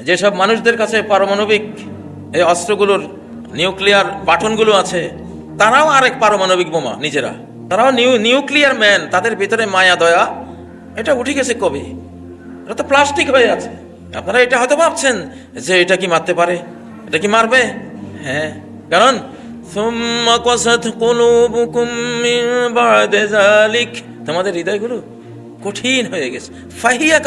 যেসব মানুষদের কাছে পারমাণবিক এই অস্ত্রগুলোর নিউক্লিয়ার বাটনগুলো আছে, তারাও আরেক পারমাণবিক বোমা, নিজেরা। তারাও নিউ, নিউক্লিয়ার ম্যান, তাদের ভিতরে মায়া, দয়া, এটা উঠে গেছে কবে? এটা তো প্লাস্টিক হয়ে আছে। আপনারা এটা হয়তো ভাবছেন যে এটা কি মারতে পারে? এটা কি মারবে? হ্যাঁ। কারণ তোমাদের হৃদয়গুলো কঠিন হয়ে গেছে। ফাহিয়া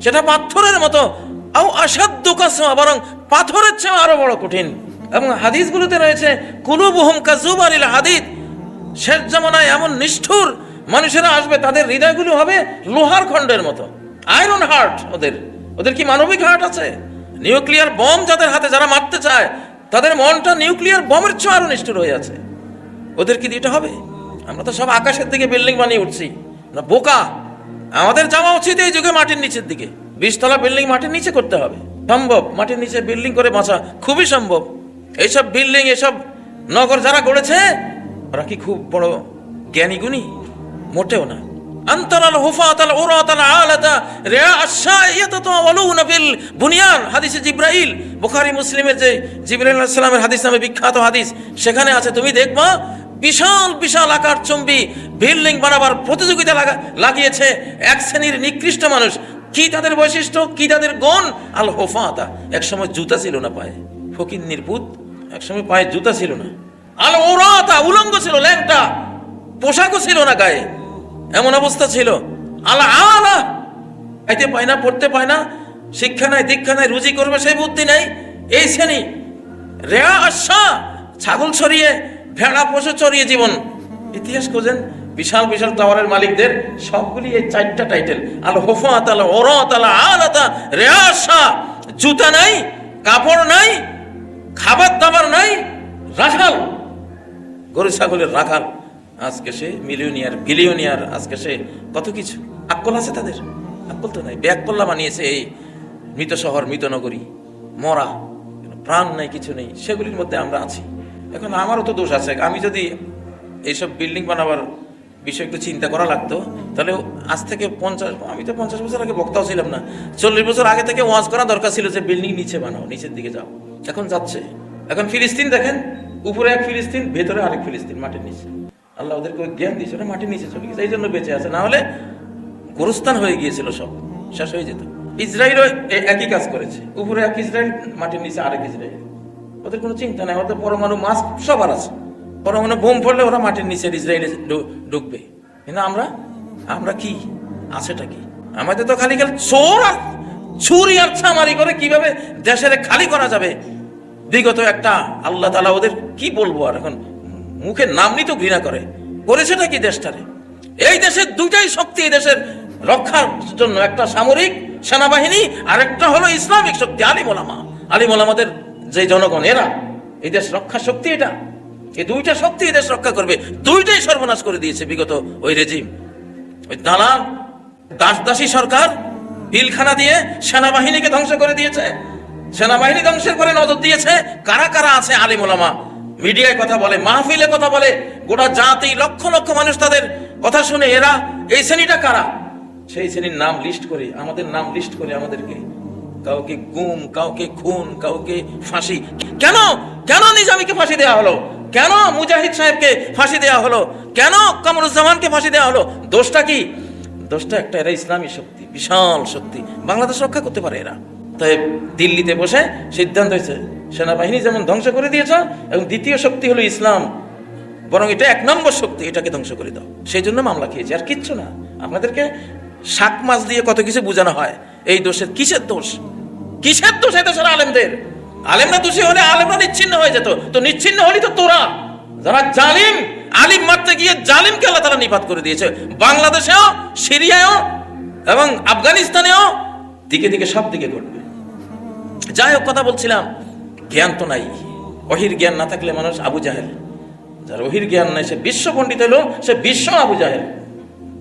সেটা পাথরের মতো আও আসাধ্য কাসমা, বরং পাথরের চেয়ে আরও বড় কঠিন। এবং হাদিসগুলোতে রয়েছে, কুলুবুহুম কাজুবারিল হাদিদ, শেষ জামানায় এমন নিষ্ঠুর মানুষেরা আসবে, তাদের হৃদয়গুলো হবে লোহার খণ্ডের মতো আয়রন হার্ট ওদের। ওদের কি মানবিক হার্ট আছে? নিউক্লিয়ার বম যাদের হাতে যারা মারতে চায়, তাদের মনটা নিউক্লিয়ার বমের চেয়ে আরও নিষ্ঠুর হয়ে আছে। ওদের কি দিতে হবে? আমরা তো সব আকাশের দিকে বিল্ডিং বানিয়ে উঠছি। না, বোকা। আমাদের যাওয়া উচিত এই যুগে মাটির নিচের দিকে। বিশতলা বিল্ডিং মাটির নিচে করতে হবে। সম্ভব, মাটির নিচে বিল্ডিং করে বাঁচা খুবই সম্ভব। এইসব বিল্ডিং এসব নগর যারা গড়েছে, ওরা কি খুব বড় জ্ঞানী গুণী? মোটেও না। আন্তরাল হুফাতাল উরাতাল আলাতা রিয়া আশাইয়াতাতু ওয়ালুনা ফিল বুনিয়ান। হাদিসে জিব্রাইল, বুখারী, মুসলিমের যে জিব্রাইল সালামের হাদিস নামে বিখ্যাত হাদিস, সেখানে আছে, তুমি দেখবা, বিশাল বিশাল আকার চম্বি বিল্ডিং বানাবার প্রতিযোগিতা লাগা লাগিয়েছে। এক শ্রেণির নিকৃষ্ট মানুষ কি তাদের বৈশিষ্ট্য? কি তাদের গুণ? আল হোফাতা একসময় জুতা ছিল না পায়ে। ফকির নির্পুত একসময় পায়ে জুতা ছিল না। আল ওরাতা উলঙ্গ ছিল, ল্যাংটা। পোশাকও ছিল না গায়ে। এমন অবস্থা ছিল। আলা আলা। খাইতে পায় না, পড়তে পায় না। শিক্ষা নাই দীক্ষা নাই রুজি করবে সেই বুদ্ধি নাই। এই শ্রেণি। রেয়া আশা, ছাগল ছড়িয়ে, ভেড়া, পশু চড়িয়ে জীবন। ইতিহাস খোঁজেন। বিশাল বিশাল টাওয়ারের মালিকদের সবগুলি এই চারটা টাইটেল আল হোফা তালা ওরা তালা আলাতা রেয়া আশা জুতা নাই, কাপড় নাই, খাবার দাবার নাই, রাখাল। গরু, ছাগলের রাখাল। আজকে সে মিলিয়নিয়ার বিলিয়নিয়ার আজকে সে কত কিছু। আক্কল আছে তাদের। আক্কল তো নাই। ব্যাগ পল্লা বানিয়েছে এই মৃত শহর, মৃত নগরী। মরা। প্রাণ নাই, কিছু নেই। সেগুলির মধ্যে আমরা আছি। এখন আমারও তো দোষ আছে। আমি যদি এইসব বিল্ডিং বানাবার বিষয়ে একটু চিন্তা করা লাগতো। তাহলে আজ থেকে পঞ্চাশ, আমি তো পঞ্চাশ বছর আগে বক্তাও ছিলাম না। চল্লিশ বছর আগে থেকে ওয়াজ করা দরকার ছিল যে বিল্ডিং নিচে বানাও, নিচের দিকে যাও। এখন যাচ্ছে। এখন ফিলিস্তিন দেখেন, উপরে এক ফিলিস্তিন, ভেতরে আরেক ফিলিস্তিন, মাটির নিচে। আল্লাহ ওদেরকে জ্ঞান দিয়েছে, ওরা মাটির নিচে চলে গেছে, এই জন্য বেঁচে আছে। না হলে গোরস্থান হয়ে গিয়েছিল সব, শেষ হয়ে যেত। ইসরায়েলও একই কাজ করেছে। উপরে এক ইসরায়েল, মাটির নিচে আরেক ইসরায়েল। ওদের কোনো চিন্তা নাই, ওদের পরমাণু মাস্ক সবার আছে। পরমাণু বোম পড়লে ওরা মাটির নিচে ইসরায়েলে ঢুকবে কিন্তু আমরা আমরা কি? আছেটা কি? আমাদের তো খালি খালি চোর আর ছুরি আর ছামারি করে কীভাবে দেশের খালি করা যাবে? বিগত একটা আল্লাহ তালা ওদের কি বলব আর এখন? মুখের নাম নিতে ঘৃণা করে। করেছেটা কি দেশটারে? এই দেশের দুইটাই শক্তি, এই দেশের রক্ষার জন্য একটা সামরিক সেনাবাহিনী আর একটা হলো ইসলামিক শক্তি, আলিম ওলামা। আলিম ওলামাদের যে জনগণ, এরা, এই দেশ রক্ষা শক্তি এটা। এই দুইটা শক্তি দেশ রক্ষা করবে। দুইটাই সর্বনাশ করে দিয়েছে বিগত ওই রেজিম ওই দালাল, দাস দাসী সরকার বিলখানা দিয়ে সেনাবাহিনীকে ধ্বংস করে দিয়েছে। সেনাবাহিনী ধ্বংসের করে নজর দিয়েছে, কারা কারা আছে আলিম ওলামা? মিডিয়ায় কথা বলে, মাহফিলে কথা বলে, গোটা জাতি, লক্ষ লক্ষ মানুষ তাদের কথা শুনে, এরা, এই শ্রেণীটা কারা? সেই শ্রেণির নাম লিস্ট করে, আমাদের নাম লিস্ট করে আমাদেরকে কাউকে গুম, কাউকে খুন, কাউকে ফাঁসি। কেন? কেন নিজামীকে ফাঁসি দেওয়া হলো? কেন মুজাহিদ সাহেবকে ফাঁসি দেওয়া হলো? কেন কামরুজ্জামানকে ফাঁসি দেওয়া হলো? দোষটা কি? দোষটা একটা এরা ইসলামী শক্তি, বিশাল শক্তি। বাংলাদেশ রক্ষা করতে পারে এরা। তাই দিল্লিতে বসে সিদ্ধান্ত হয়েছে, সেনাবাহিনী যেমন ধ্বংস করে দিয়েছ, এবং দ্বিতীয় শক্তি হলো ইসলাম। বরং এটা এক নম্বর শক্তি, এটাকে ধ্বংস করে দাও। সেই জন্য মামলা খেয়েছে, আর কিচ্ছু না। আপনাদেরকে শাক মাছ দিয়ে কত কিছু বোঝানো হয়। এই দোষের কিসের দোষ? কিসের দোষ এই দেশের আলেমদের? আলেমরা দোষী হলে আলেমরা নিচ্ছিন্ন হয়ে যেত। তো নিচ্ছিন্ন হলি তো তোরা। যারা জালিম, আলিম মারতে গিয়ে জালিমকে আল্লাহ তারা নিপাত করে দিয়েছে। বাংলাদেশেও, সিরিয়ায়ও এবং আফগানিস্তানেও দিকে দিকে সব দিকে ঘটবে। যাই হোক, কথা বলছিলাম। জ্ঞান তো নাই। অহির জ্ঞান না থাকলে মানুষ আবু জাহেল। যার অহির জ্ঞান নাই, সে বিশ্ব পণ্ডিত হলো, সে বিশ্ব আবু জাহেল।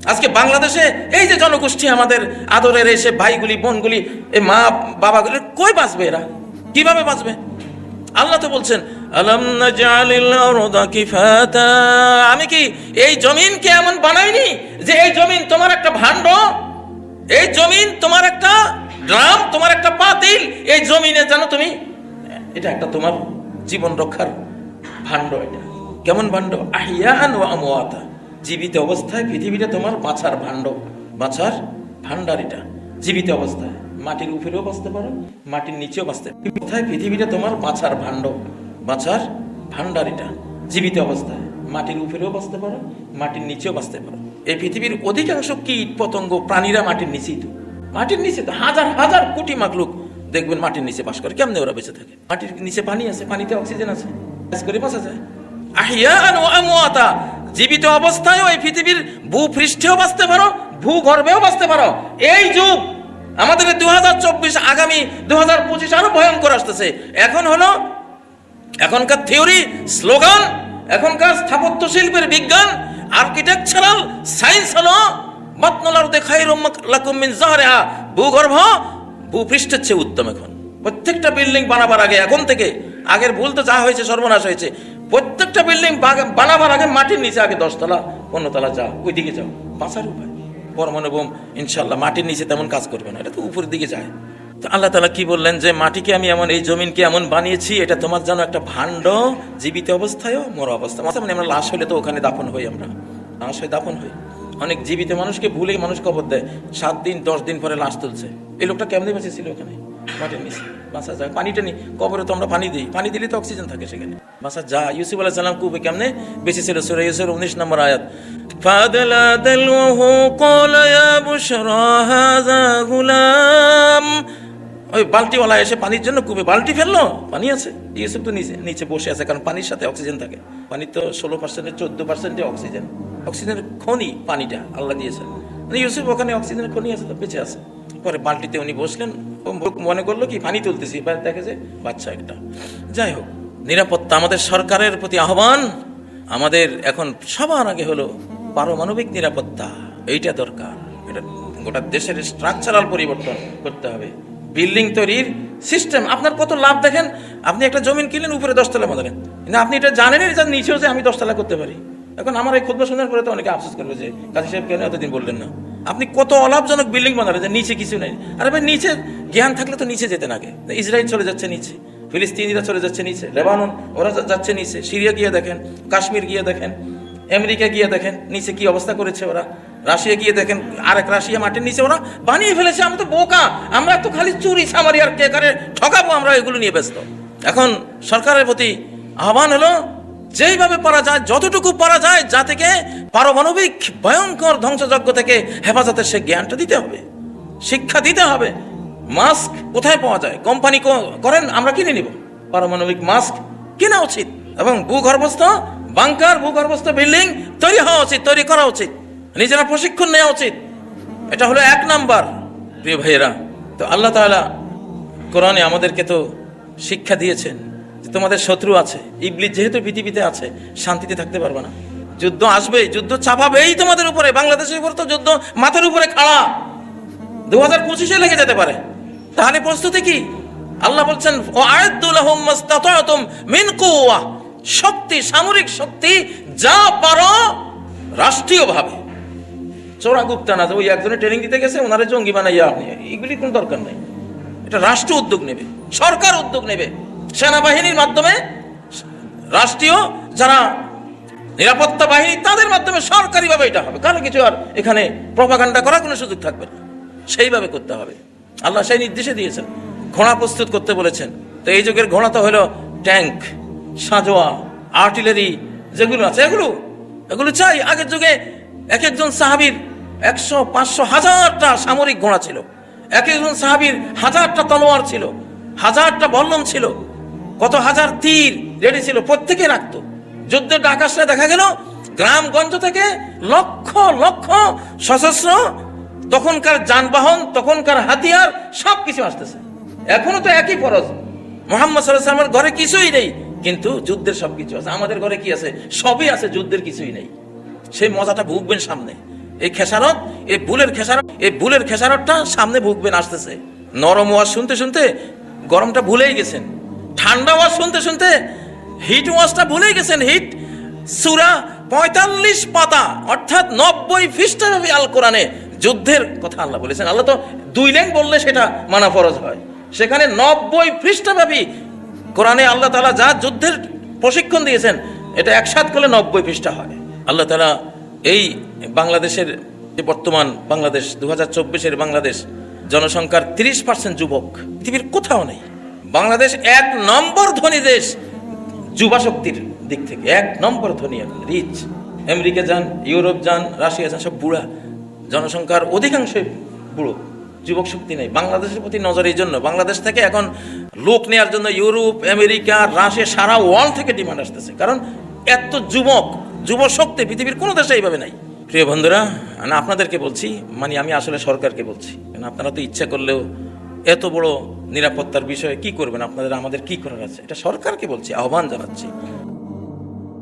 আজকে বাংলাদেশে এই যে জনগোষ্ঠী আমাদের আদরের এসে ভাইগুলি, বোনগুলি, এ মা বাবাগুলি কই বাঁচবে এরা? কীভাবে বাঁচবে? আল্লাহ তো বলছেন, আলম আমি কি এই জমিনকে এমন বানাইনি যে এই জমিন তোমার একটা ভাণ্ড? এই জমিন তোমার একটা ড্রাম তোমার একটা পাতিল এই জমিনে জানো তুমি, এটা একটা তোমার জীবন রক্ষার ভাণ্ড এটা। কেমন ভাণ্ড? আহিয়ান ও আমওয়াতা। জীবিত অবস্থায় পৃথিবীটা তোমার বাঁচার ভাণ্ড বাঁচার ভাণ্ডার এটা। জীবিত অবস্থায়। মাটির উপরেও বাঁচতে পারো, মাটির নিচেও বাঁচতে পারো। কোথায় পৃথিবীটা তোমার বাঁচার ভাণ্ড? বাঁচার ভাণ্ডার এটা জীবিত অবস্থায়। মাটির উপরেও বাঁচতে পারো, মাটির নিচেও বাঁচতে পারো। এই পৃথিবীর অধিকাংশ কীট পতঙ্গ প্রাণীরা মাটির নিচেই তো। মাটির নিচে তো হাজার হাজার কোটি মাকলুক দেখবেন মাটির নিচে বাস করে। কেমনে ওরা বেঁচে থাকে? মাটির নিচে পানি আছে, পানিতে অক্সিজেন আছে। বাস করে বাঁচা যায়। আহিয়ান জীবিত অবস্থায়ও এই পৃথিবীর ভূপৃষ্ঠেও বাঁচতে পারো, ভূগর্ভেও বাঁচতে পারো। এই যুগ আমাদের দু হাজার চব্বিশ আগামী দু হাজার পঁচিশ আরও ভয়ঙ্কর আসতেছে। এখন হলো, এখনকার থিওরি, স্লোগান, এখনকার স্থাপত্য শিল্পের বিজ্ঞান, আর্কিটেকচারাল সায়েন্স হলো বাতনলার দেখাই লাকুমিন জাহরেহা। ভূগর্ভ, ভূপৃষ্ঠের চেয়ে উত্তম এখন। প্রত্যেকটা বিল্ডিং বানাবার আগে, এখন থেকে, আগের ভুল তো যা হয়েছে, সর্বনাশ হয়েছে। প্রত্যেকটা বিল্ডিং বানাবার আগে, মাটির নিচে আগে দশতলা, পনেরোতলা যা ওই দিকে যাও, বাঁচার উপায়। পরমাণু বোম ইনশাল্লাহ মাটির নিচে তেমন কাজ করবে না। এটা তো উপরের দিকে যায়। তো আল্লাহ তালা কি বললেন যে, মাটিকে আমি এমন, এই জমিনকে এমন বানিয়েছি, এটা তোমার যেন একটা ভাণ্ড, জীবিত অবস্থায়ও মর অবস্থা। মানে আমরা লাশ হলে তো ওখানে দাফন হই আমরা। লাশ হয়ে দাফন হই। অনেক জীবিত মানুষকে ভুলেই মানুষ কবর দেয়। সাত দিন, দশ দিন পরে লাশ তুলছে। এই লোকটা কেমনি বেঁচে ছিল ওখানে? মাটির নিচে। বাসা যায় পানিটা নি কবরে তো আমরা পানি দিই। পানি দিলে তো অক্সিজেন থাকে সেখানে। বাসা যা ইউসুফ আলাহ সালাম কুবে কেমনে বেঁচে ছিল সুরে ইউসুফ উনিশ নম্বর আয়াত فادلا دلوه قال يا بشرى هذا غلام ওই বালতিওয়ালা এসে পানির জন্য কুবে বালতি ফেললো পানি আছে ইউসুফ তো নিচে নিচে বসে আছে কারণ পানির সাথে অক্সিজেন থাকে পানি তো ষোলো পার্সেন্টের চোদ্দ পার্সেন্টে অক্সিজেন অক্সিজেনের খনি পানিটা আল্লাহ দিয়েছেন মানে ইউসুফ ওখানে অক্সিজেনের খনি আছে তো বেঁচে আছে পরে বালতিতে উনি বসলেন ও মনে করলো কি পানি তুলতেছি এবার দেখে যে বাচ্চা একটা যাই হোক নিরাপত্তা আমাদের সরকারের প্রতি আহ্বান, আমাদের এখন সবার আগে হলো পারমাণবিক নিরাপত্তা, এইটা দরকার। এটা গোটা দেশের স্ট্রাকচারাল পরিবর্তন করতে হবে। বিল্ডিং তৈরির সিস্টেম আপনার কত লাভ দেখেন? আপনি একটা জমিন কিনলেন, উপরে দশতলা বাঁধালেন কিন্তু আপনি এটা জানেনই যে নিচেও যে আমি দশতলা করতে পারি। এখন আমার এই খুদ্ শোনার পরে তো অনেকে আফসোস করবে যে, কাজী সাহেব কেন এতদিন বললেন না? আপনি কত অলাভজনক বিল্ডিং বানালেন যে নিচে কিছু নেই। আরে ভাই, নিচে, জ্ঞান থাকলে তো নিচে যেতেন আগে। ইসরায়েল চলে যাচ্ছে নিচে। ফিলিস্তিনিরা চলে যাচ্ছে নিচে, লেবানন, ওরা যাচ্ছে নিচে, সিরিয়া গিয়ে দেখেন, কাশ্মীর গিয়ে দেখেন, আমেরিকা গিয়ে দেখেন নিচে কি অবস্থা করেছে ওরা, রাশিয়া গিয়ে দেখেন, আরেক রাশিয়া মাটির নিচে, ওরা বানিয়ে ফেলেছে, আমরা তো বোকা, আমরা তো খালি চুরি সামারি আর কে কারে ঠকাবো, আমরা এগুলো নিয়ে ব্যস্ত। এখন সরকারের প্রতি আহ্বান হলো, যেইভাবে পারা যায়, যতটুকু পারা যায়, যা থেকে পারমাণবিক ভয়ঙ্কর ধ্বংসযজ্ঞ থেকে হেফাজতের সে জ্ঞানটা দিতে হবে, শিক্ষা দিতে হবে মাস্ক কোথায় পাওয়া যায়? কোম্পানি করেন, আমরা কিনে নিব। পারমাণবিক মাস্ক কেনা উচিত এবং ভূগর্ভস্থ, বাংকার, ভূগর্ভস্থ বিল্ডিং তৈরি হওয়া উচিত, তৈরি করা উচিত। নিজেরা প্রশিক্ষণ নেওয়া উচিত। এটা হলো এক নাম্বার, প্রিয় ভাইয়েরা। তো আল্লাহ তাআলা কোরআনে আমাদেরকে তো শিক্ষা দিয়েছেন যে তোমাদের শত্রু আছে। ইবলিস যেহেতু পৃথিবীতে আছে, শান্তিতে থাকতে পারবে না। যুদ্ধ আসবেই, যুদ্ধ চাপাবেই তোমাদের উপরে। বাংলাদেশের উপর তো যুদ্ধ মাথার উপরে খাড়া। দু হাজার পঁচিশে লেগে যেতে পারে। তাহলে প্রস্তুতি কি? আল্লাহ বলছেন ও মাস্তাতাতুম মিন কুওয়া। শক্তি, সামরিক শক্তি, যা পারো রাষ্ট্রীয়ভাবে। চোরা গুপ্তা না, ওই একজনে ট্রেনিং দিতে গেছে, ওনারা জঙ্গি বানাইয়া আপনি এগুলি কোনো দরকার নেই। এটা রাষ্ট্র উদ্যোগ নেবে, সরকার উদ্যোগ নেবে। সেনাবাহিনীর মাধ্যমে, রাষ্ট্রীয় যারা নিরাপত্তা বাহিনী, তাদের মাধ্যমে সরকারিভাবে এটা হবে। কারও কিছু আর এখানে প্রপাগান্ডা করার কোনো সুযোগ থাকবে না। সেইভাবে করতে হবে। আল্লাহ সেই নির্দেশে দিয়েছেন। ঘোড়া প্রস্তুত করতে বলেছেন। তো এই যুগের ঘোড়া তো হলো ট্যাঙ্ক, সাজোয়া, আর্টিলারি যেগুলো আছে, এগুলো এগুলো চাই। আগের যুগে এক একজন সাহাবীর একশো, পাঁচশো, হাজারটা সামরিক ঘোড়া ছিল। এক একজন সাহাবীর হাজারটা তলোয়ার ছিল, হাজারটা বল্লম ছিল। কত হাজার তীর রেডি ছিল, প্রত্যেকে রাখতো। যুদ্ধের ডাক আসলে দেখা গেল, গ্রামগঞ্জ থেকে লক্ষ লক্ষ সশস্ত্র তখনকার যানবাহন, তখনকার হাতিয়ার সব কিছু আসতেছে। এখনও তো একই ফরজ। মোহাম্মদ সাল্লামের ঘরে কিছুই নেই, কিন্তু যুদ্ধের সব কিছু আছে। আমাদের ঘরে কি আছে? সবই আছে, যুদ্ধের কিছুই নেই। সেই মজাটা ভুগবেন সামনে। এই খেসারত, এই বুলের খেসারত, এই বুলের খেসারতটা সামনে ভুগবেন, আসতেছে। নরম ওয়াজ শুনতে শুনতে গরমটা ভুলেই গেছেন। ঠান্ডা ওয়াজ শুনতে শুনতে হিট ওয়াজটা ভুলেই গেছেন। হিট সুরা পঁয়তাল্লিশ পাতা, অর্থাৎ নব্বই খ্রিস্টাব্দী আল কোরআনে যুদ্ধের কথা আল্লাহ বলেছেন। আল্লাহ তো দুই ল্যাং বললে সেটা মানা ফরজ হয়। সেখানে নব্বই পৃষ্ঠাব্যাপী কোরআনে আল্লাহ তালা যা যুদ্ধের প্রশিক্ষণ দিয়েছেন, এটা একসাথ করলে নব্বই পৃষ্ঠা হয়। আল্লাহ তালা এই বাংলাদেশের যে বর্তমান বাংলাদেশ দু হাজার চব্বিশের বাংলাদেশ জনসংখ্যার তিরিশ পার্সেন্ট যুবক, পৃথিবীর কোথাও নেই। বাংলাদেশ এক নম্বর ধনী দেশ যুবা শক্তির দিক থেকে। এক নম্বর ধনী রিচ আমেরিকা যান, ইউরোপ যান, রাশিয়া যান, সব বুড়া। জনসংখ্যার অধিকাংশই বুড়ো, যুবক শক্তি নেই। বাংলাদেশের প্রতি নজর এই জন্য। বাংলাদেশ থেকে এখন লোক নেওয়ার জন্য ইউরোপ, আমেরিকা, রাশিয়া, সারা ওয়ার্ল্ড থেকে ডিমান্ড আসতেছে। কারণ এত যুবক, যুব শক্তি পৃথিবীর কোনো দেশে এইভাবে নাই। প্রিয় বন্ধুরা, না, আপনাদেরকে বলছি মানে আমি আসলে সরকারকে বলছি কারণ আপনারা তো ইচ্ছা করলেও এত বড় নিরাপত্তার বিষয়ে কি করবেন? আপনাদের, আমাদের কি করার আছে? এটা সরকারকে বলছি, আহ্বান জানাচ্ছি।